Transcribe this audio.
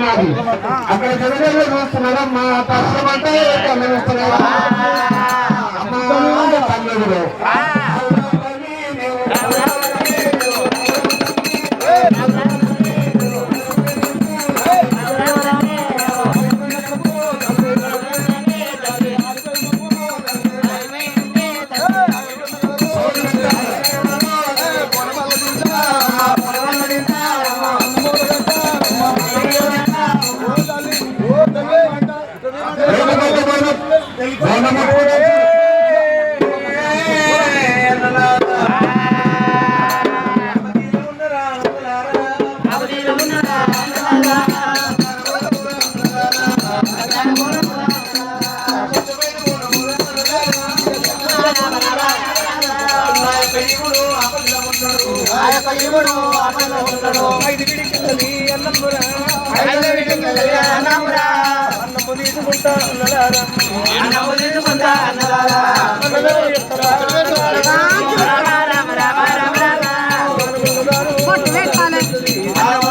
మాది అక్కడ జనగణన చూస్తున్నారమ్మా కష్టం అంటే కన్నమిస్తున్నారా అమ్మా ఐదు పిడికలు అన్నం కూడా అన్నము తీసుకుంటా అన్నలారా అన్నము తీసుకుంటా అన్నలారా అన్నము తీసుకుంటా అన్నలారా రామ రామ రామ రామ రామ